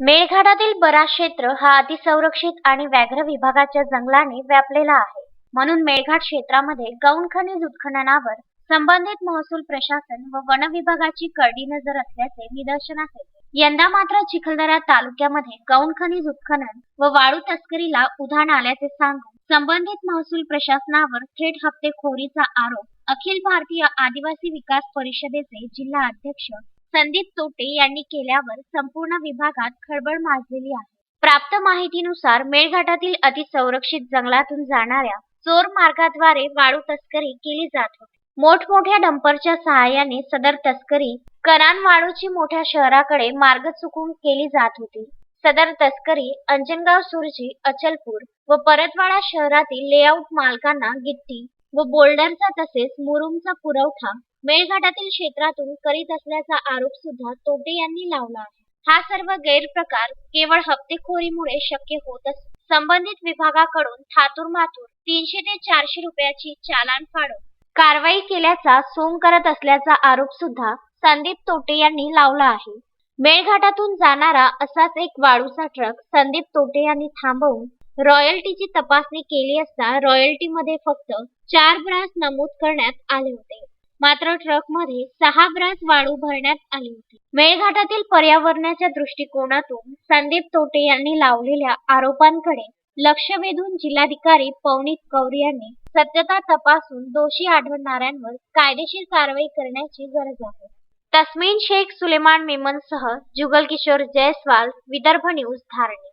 मेळघाटातील बराच क्षेत्र हा अतिसंरक्षित आणि व्याघ्र विभागाच्या जंगलाने व्यापलेला आहे. म्हणून मेळघाट क्षेत्रामध्ये गौण खनिज उत्खननावर संबंधित महसूल प्रशासन व वन विभागाची करडी नजर असल्याचे निदर्शनास येते यंदा मात्र चिखलदरा तालुक्यामध्ये गौण खनिज उत्खनन व वाळू तस्करीला उधाण आल्याचे सांगून संबंधित महसूल प्रशासनावर थेट हप्तेखोरीचा आरोप अखिल भारतीय आदिवासी विकास परिषदेचे जिल्हा अध्यक्ष संदीप तोटे यांनी केल्यावर संपूर्ण विभागात खळबळ माजलेली आहे. प्राप्त माहितीनुसार मेळघाटातील अतिसंरक्षित जंगलातून जाणाऱ्या चोर मार्गाद्वारे वाळू तस्करी केली जात होती. मोठमोठ्या डंपरच्या सहाय्याने सदर तस्करी करान वाळूची मोठ्या शहराकडे मार्ग चुकून केली जात होती. सदर तस्करी अंजनगाव सुरजी अचलपूर व परतवाडा शहरातील लेआउट मालकांना गिट्टी व बोल्डरचा तसेच मुरुमचा पुरवठा मेळघाटातील क्षेत्रातून करीत असल्याचा आरोप सुद्धा तोटे यांनी लावला आहे. हा सर्व गैरप्रकार केवळ हप्तेखोरीमुळे शक्य होत असून संबंधित विभागाकडून थातूर मातूर तीनशे ते चारशे रुपयाची चालान फाडून कारवाई केल्याचा सोंग करत असल्याचा आरोप सुद्धा संदीप तोटे यांनी लावला आहे. मेळघाटातून जाणारा असाच एक वाळूचा ट्रक संदीप तोटे यांनी थांबवून रॉयल्टीची तपासणी केली असता रॉयल्टीमध्ये फक्त चार ब्रास नमूद करण्यात आले होते. मात्र ट्रकमध्ये सहा ब्रास वाळू भरण्यात आली होती. मेळघाटातील पर्यावरणाच्या दृष्टिकोनातून संदीप तोटे यांनी लावलेल्या आरोपांकडे लक्ष वेधून जिल्हाधिकारी पवनीत कौर यांनी सत्यता तपासून दोषी आढळणाऱ्यांवर कायदेशीर कारवाई करण्याची गरज आहे. तस्मीन शेख सुलेमान मेमनसह जुगल किशोर जयस्वाल विदर्भ न्यूज धारणी